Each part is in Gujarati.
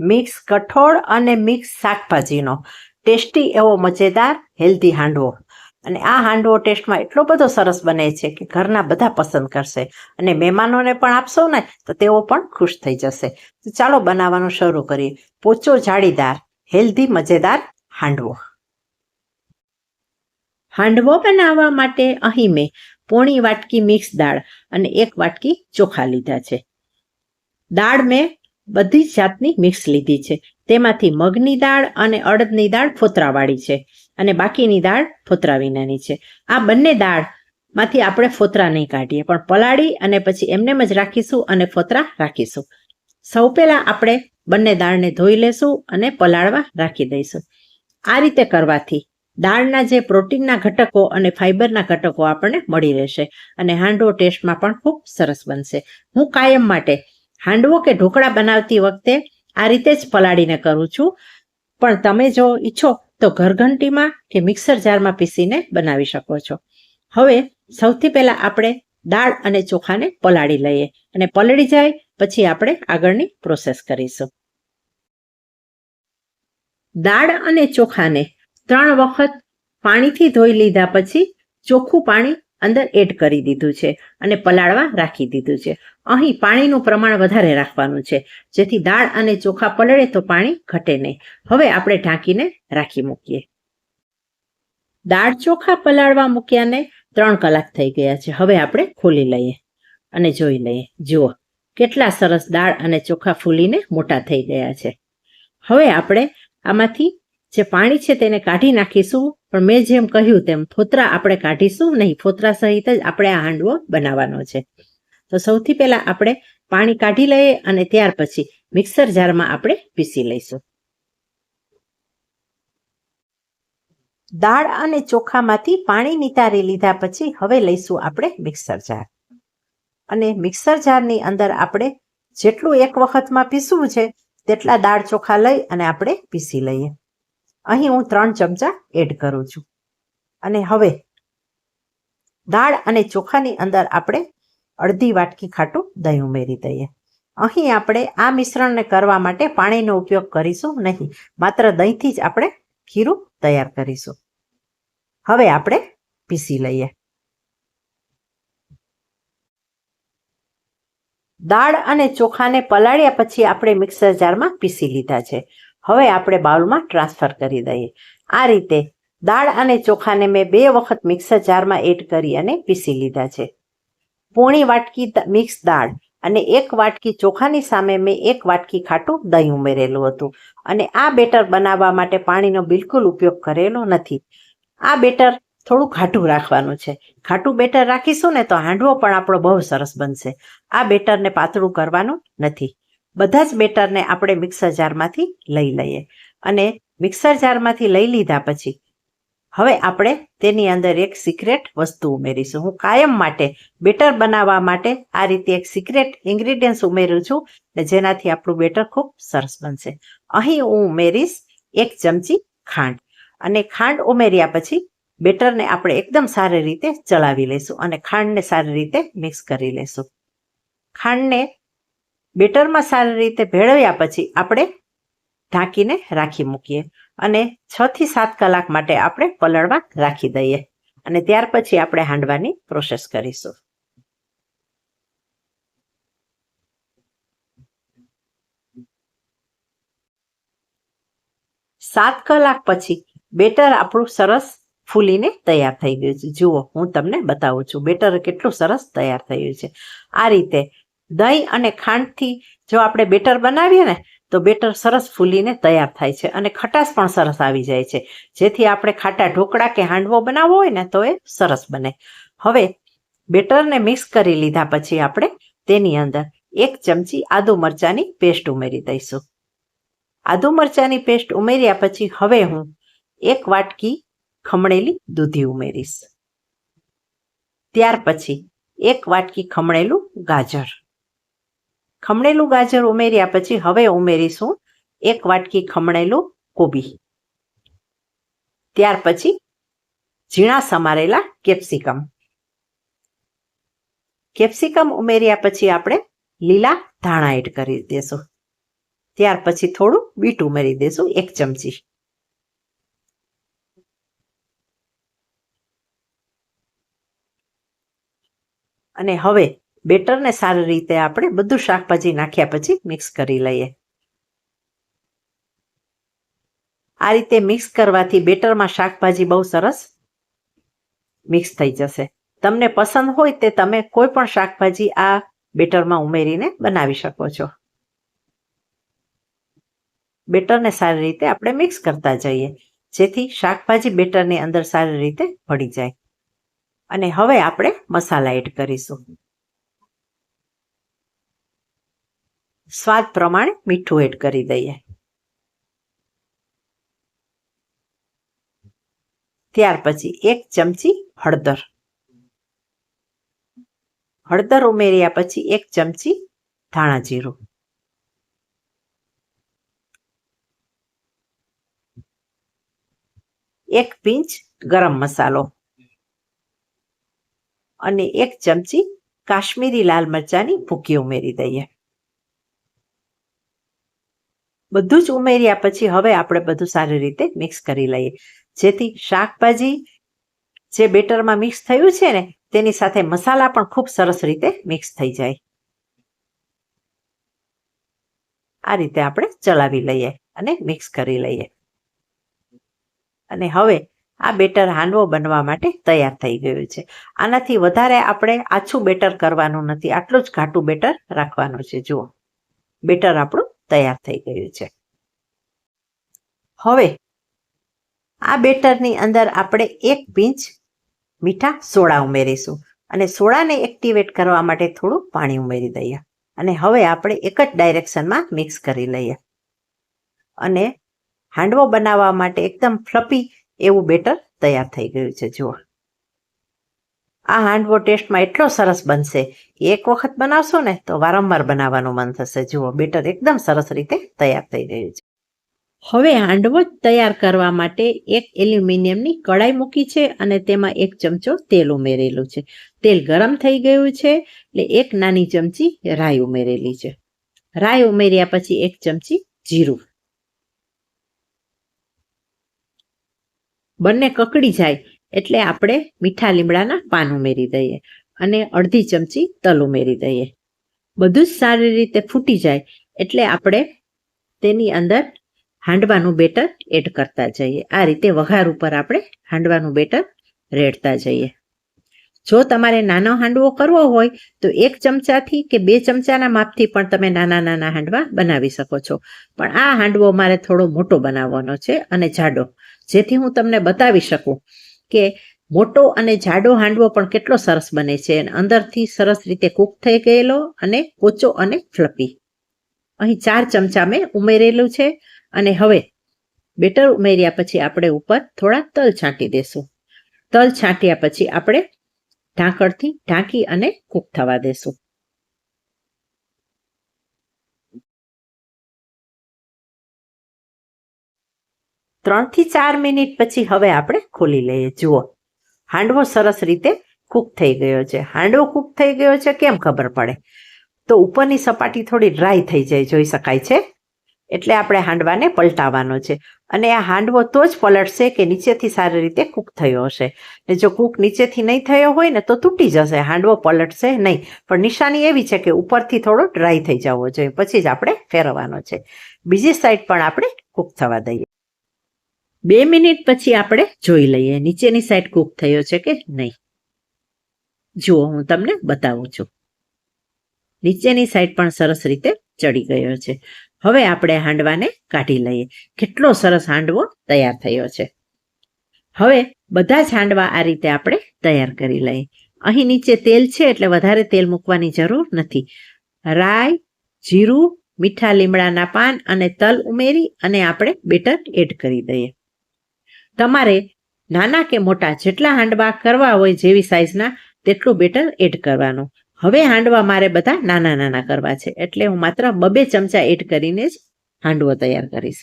મિક્સ કઠોળ અને મિક્સ શાકભાજીનો. ટેસ્ટી એવો મજેદાર, હેલ્ધી હાંડવો. અને આ હાંડવો ટેસ્ટમાં એટલો બધો સરસ બને છે કે ઘરના બધા પસંદ કરશે. અને મહેમાનોને પણ આપશો ને, તો તેઓ પણ ખુશ થઈ જશે. તો ચાલો બનાવવાનું શરૂ કરીએ. પોચો જાળીદાર, હેલ્ધી, મજેદાર હાંડવો. હાંડવો બનાવવા માટે અહીં મેં પોણી વાટકી મિક્સ દાળ અને એક વાટકી ચોખા લીધા છે. દાળ મેં બધી જ જાતની મિક્સ લીધી છે. તેમાંથી મગની દાળ અને અડદની દાળ ફોતરાવાળી છે અને બાકીની દાળ ફોતરા વિનાની છે. આ બંને દાળમાંથી આપણે ફોતરા નહીં કાઢીએ, પણ પલાળી અને પછી એમનેમ જ રાખીશું અને ફોતરા રાખીશું. સૌ પહેલાં આપણે બંને દાળને ધોઈ લેશું અને પલાળવા રાખી દઈશું. આ રીતે કરવાથી દાળના જે પ્રોટીનના ઘટકો અને ફાઈબરના ઘટકો આપણને મળી રહેશે અને હાંડવો ટેસ્ટમાં પણ ખૂબ સરસ બનશે. હું કાયમ માટે હાંડવો કે ઢોકળા બનાવતી વખતે આ રીતે જ પલાળીને કરું છું. પણ તમે જો ઈચ્છો તો ઘરઘંટીમાં કે મિક્સર જારમાં પીસીને બનાવી શકો છો. હવે સૌથી પહેલા આપણે દાળ અને ચોખાને પલાળી લઈએ અને પલળી જાય પછી આપણે આગળની પ્રોસેસ કરીશું. દાળ અને ચોખાને ત્રણ વખત પાણીથી ધોઈ લીધા પછી ચોખ્ખું પાણી અંદર એડ કરી દીધું છે અને પલાળવા રાખી દીધું છે. અહીં પાણીનું પ્રમાણ વધારે રાખવાનું છે. જેથી દાળ અને ચોખા પલળે તો પાણી ઘટે નહીં. હવે આપણે ઢાંકીને રાખી મૂકીએ. દાળ ચોખા પલાળવા મૂક્યાને ત્રણ કલાક થઈ ગયા છે. હવે આપણે ખોલી લઈએ અને જોઈ લઈએ. જુઓ, કેટલા સરસ દાળ અને ચોખા ફૂલીને મોટા થઈ ગયા છે. હવે આપણે આમાંથી જે પાણી છે તેને કાઢી નાખીશું. પણ મેં જેમ કહ્યું તેમ ફોતરા આપણે કાઢીશું નહીં. ફોતરા સહિત જ આપણે આ હાંડવો બનાવવાનો છે. તો સૌથી પહેલા આપણે પાણી કાઢી લઈએ અને ત્યાર પછી મિક્સર જારમાં આપણે પીસી લઈશું. દાળ અને ચોખામાંથી પાણી નિતારી લીધા પછી હવે લઈશું આપણે મિક્સર જાર. અને મિક્સર જારની અંદર આપણે જેટલું એક વખતમાં પીસવું છે, તેટલા દાળ ચોખા લઈ અને આપણે પીસી લઈએ. અહીં હું ત્રણ ચમચા એડ કરું છું. અને હવે દાળ અને ચોખાની અંદર આપણે અડધી વાટકી ખાટું દહીં ઉમેરી દઈએ. અહીં આપણે આ મિશ્રણને કરવા માટે પાણીનો ઉપયોગ કરીશું નહીં. માત્ર દહીંથી જ આપણે ખીરું તૈયાર કરીશું. હવે આપણે પીસી લઈએ. દાળ અને ચોખાને પલાળ્યા પછી આપણે મિક્સર જારમાં પીસી લીધા છે. હવે આપણે બાઉલમાં ટ્રાન્સફર કરી દઈએ. આ રીતે દાળ અને ચોખાને મેં બે વખત મિક્સર જારમાં એડ કરી અને પીસી લીધા છે. પોણી વાટકી મિક્સ દાળ અને એક વાટકી ચોખાની સામે મેં એક વાટકી ખાટું દહીં ઉમેરેલું હતું. અને આ બેટર બનાવવા માટે પાણીનો બિલકુલ ઉપયોગ કરેલો નથી. આ બેટર થોડું ઘાટું રાખવાનું છે. ઘાટું બેટર રાખીશું ને તો હાંડવો પણ આપણો બહુ સરસ બનશે. આ બેટરને પાતળું કરવાનું નથી. બધા જ બેટરને આપણે મિક્સર જારમાંથી લઈ લઈએ. અને મિક્સર જારમાંથી લઈ લીધા પછી હવે આપણે તેની અંદર એક સિક્રેટ વસ્તુ ઉમેરીશું. હું કાયમ માટે બેટર બનાવવા માટે આ રીતે એક સિક્રેટ ઇન્ગ્રીડિયન્ટ્સ ઉમેરું છું ને જેનાથી આપણું બેટર ખૂબ સરસ બનશે. અહીં હું ઉમેરીશ એક ચમચી ખાંડ. અને ખાંડ ઉમેર્યા પછી બેટરને આપણે એકદમ સારી રીતે ચલાવી લઈશું અને ખાંડને સારી રીતે મિક્સ કરી લઈશું. ખાંડને બેટરમાં સારી રીતે ભેળવ્યા પછી આપણે ઢાંકીને રાખી મૂકીએ અને છ થી સાત કલાક માટે આપણે પલળવા રાખી દઈએ અને ત્યાર પછી આપણે હાંડવાની પ્રોસેસ કરીશું. સાત કલાક પછી બેટર આપણું સરસ ફૂલીને તૈયાર થઈ ગયું છે. જુઓ, હું તમને બતાવું છું, બેટર કેટલું સરસ તૈયાર થયું છે. આ રીતે દહીં અને ખાંડથી જો આપણે બેટર બનાવીએ ને, તો બેટર સરસ ફૂલીને તૈયાર થાય છે અને ખટાશ પણ સરસ આવી જાય છે. જેથી આપણે ખાટા ઢોકળા કે હાંડવો બનાવવો હોય ને, તો એ સરસ બને. હવે બેટરને મિક્સ કરી લીધા પછી આપણે તેની અંદર એક ચમચી આદુ મરચાંની પેસ્ટ ઉમેરી દઈશું. આદુ મરચાંની પેસ્ટ ઉમેર્યા પછી હવે હું એક વાટકી ખમણેલી દૂધી ઉમેરીશ. ત્યાર પછી એક વાટકી ખમણેલું ગાજર. ખમણેલું ગાજર ઉમેર્યા પછી હવે ઉમેરીશું એક વાટકી ખમણેલું કોબી. ત્યાર પછી ઝીણા સમારેલા કેપ્સિકમ. કેપ્સિકમ ઉમેર્યા પછી આપણે લીલા ધાણા એડ કરી દેશું. ત્યાર પછી થોડું બીટ ઉમેરી દેશું એક ચમચી. અને હવે બેટરને સારી રીતે આપણે બધું શાકભાજી નાખ્યા પછી મિક્સ કરી લઈએ. આ રીતે મિક્સ કરવાથી બેટરમાં શાકભાજી બહુ સરસ મિક્સ થઈ જશે. તમને પસંદ હોય તે તમે કોઈ પણ શાકભાજી આ બેટરમાં ઉમેરીને બનાવી શકો છો. બેટરને સારી રીતે આપણે મિક્સ કરતા જઈએ, જેથી શાકભાજી બેટરની અંદર સારી રીતે ભળી જાય. અને હવે આપણે મસાલા એડ કરીશું. સ્વાદ પ્રમાણે મીઠું એડ કરી દઈએ. ત્યાર પછી એક ચમચી હળદર. હળદર ઉમેર્યા પછી એક ચમચી ધાણા જીરું. એક પિંચ ગરમ મસાલો. અને એક ચમચી કાશ્મીરી લાલ મરચાની ભૂકી ઉમેરી દઈએ. બધું જ ઉમેર્યા પછી હવે આપણે બધું સારી રીતે મિક્સ કરી લઈએ. જેથી શાકભાજી જે બેટરમાં મિક્સ થયું છે ને, તેની સાથે મસાલા પણ ખૂબ સરસ રીતે મિક્સ થઈ જાય. આ રીતે આપણે ચલાવી લઈએ અને મિક્સ કરી લઈએ. અને હવે આ બેટર હાંડવો બનવા માટે તૈયાર થઈ ગયું છે. આનાથી વધારે આપણે આછું બેટર કરવાનું નથી. આટલું જ ઘાટું બેટર રાખવાનું છે. જુઓ. બેટર આપણું તૈયાર થઈ ગયું છે. હવે, આ બેટરની અંદર આપણે એક પીંચ મીઠા સોડા ઉમેરીશું અને સોડાને એક્ટિવેટ કરવા માટે થોડું પાણી ઉમેરી દઈએ અને હવે આપણે એક જ ડાયરેક્શનમાં મિક્સ કરી લઈએ. અને હાંડવો બનાવવા માટે એકદમ ફ્લપી એવું બેટર તૈયાર થઈ ગયું છે, જુઓ. આ હાંડવો ટેસ્ટમાં એટલો સરસ બનશે. એક વખત બનાવશો ને, તો વારંવાર બનાવવાનું મન થશે. જુઓ, બેટર એકદમ સરસ રીતે તૈયાર થઈ રહ્યું છે. હવે હાંડવો તૈયાર કરવા માટે એક એલ્યુમિનિયમની કડાઈ મૂકી છે અને તેમાં એક ચમચો તેલ ઉમેરેલું છે. તેલ ગરમ થઈ ગયું છે, એટલે એક નાની ચમચી રાઈ ઉમેરેલી છે. રાઈ ઉમેર્યા પછી એક ચમચી જીરું. બંને કકડી જાય એટલે આપણે મીઠા લીમડાના પાન ઉમેરી દઈએ અને અડધી ચમચી તલ ઉમેરી દઈએ. બધું જ સારી રીતે ફૂટી જાય એટલે આપણે તેની અંદર હાંડવાનું બેટર એડ કરતા જઈએ. આ રીતે વઘાર ઉપર આપણે હાંડવાનું બેટર રેડતા જઈએ. જો તમારે નાનો હાંડવો કરવો હોય તો એક ચમચાથી કે બે ચમચાના માપથી પણ તમે નાના નાના હાંડવા બનાવી શકો છો. પણ આ હાંડવો મારે થોડો મોટો બનાવવાનો છે અને જાડો. જેથી હું તમને બતાવી શકું કે મોટો અને જાડો હાંડવો પણ કેટલો સરસ બને છે. અંદરથી સરસ રીતે કૂક થઈ ગયેલો અને કોચો અને ફ્લપી. અહીં ચાર ચમચા મેં ઉમેરેલું છે. અને હવે બેટર ઉમેર્યા પછી આપણે ઉપર થોડા તલ છાંટી દેશું. તલ છાંટ્યા પછી આપણે ઢાંકણથી ઢાંકી અને કૂક થવા દેશું. ત્રણથી ચાર મિનિટ પછી હવે આપણે ખોલી લઈએ જુઓ. હાંડવો સરસ રીતે કૂક થઈ ગયો છે. હાંડવો કૂક થઈ ગયો છે કેમ ખબર પડે? તો ઉપરની સપાટી થોડી ડ્રાય થઈ જાય, જોઈ શકાય છે? એટલે આપણે હાંડવાને પલટાવવાનો છે. અને આ હાંડવો તો જ પલટશે કે નીચેથી સારી રીતે કૂક થયો હશે. ને જો કૂક નીચેથી નહીં થયો હોય ને તો તૂટી જશે. હાંડવો પલટશે નહીં. પણ નિશાની એવી છે કે ઉપરથી થોડો ડ્રાય થઈ જવો જોઈએ. પછી જ આપણે ફેરવવાનો છે. બીજી સાઈડ પણ આપણે કૂક થવા દઈએ. બે મિનિટ પછી આપણે જોઈ લઈએ. નીચેની સાઈડ કૂક થયો છે કે નહીં? જુઓ, હું તમને બતાવું છું. નીચેની સાઈડ પણ સરસ રીતે ચડી ગયો છે. હવે આપણે હાંડવાને કાઢી લઈએ. કેટલો સરસ હાંડવો તૈયાર થયો છે. હવે બધા જ હાંડવા આ રીતે આપણે તૈયાર કરી લઈએ. અહીં નીચે તેલ છે, એટલે વધારે તેલ મૂકવાની જરૂર નથી. રાઈ, જીરું, મીઠા લીમડાના પાન અને તલ ઉમેરી અને આપણે બેટર એડ કરી દઈએ. તમારે નાના કે મોટા જેટલા હાંડવા કરવા હોય જેવી સાઇઝના તેટલું બેટર એડ કરવાનું. હવે હાંડવા મારે બધા નાના નાના કરવા છે, એટલે હું માત્ર બબે ચમચા એડ કરીને જ હાંડવો તૈયાર કરીશ.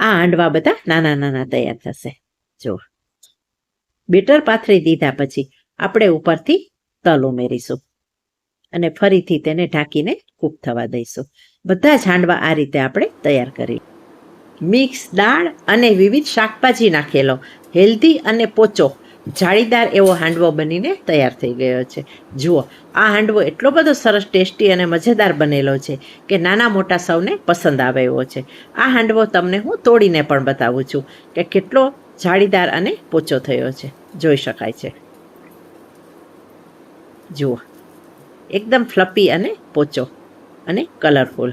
આ હાંડવા બધા નાના નાના તૈયાર થશે. જો બેટર પાથરી દીધા પછી આપણે ઉપરથી તલ ઉમેરીશું અને ફરીથી તેને ઢાંકીને કૂક થવા દઈશું. બધા જ હાંડવા આ રીતે આપણે તૈયાર કરી મિક્સ દાળ અને વિવિધ શાકભાજી નાખેલો. હેલ્ધી અને પોચો. જાળીદાર એવો હાંડવો બનીને તૈયાર થઈ ગયો છે. જુઓ, આ હાંડવો એટલો બધો સરસ, ટેસ્ટી અને મજેદાર બનેલો છે કે નાના મોટા સૌને પસંદ આવે એવો છે. આ હાંડવો તમને હું તોડીને પણ બતાવું છું કે કેટલો જાળીદાર અને પોચો થયો છે. જોઈ શકાય છે. જુઓ, એકદમ ફ્લપી અને પોચો અને કલરફુલ.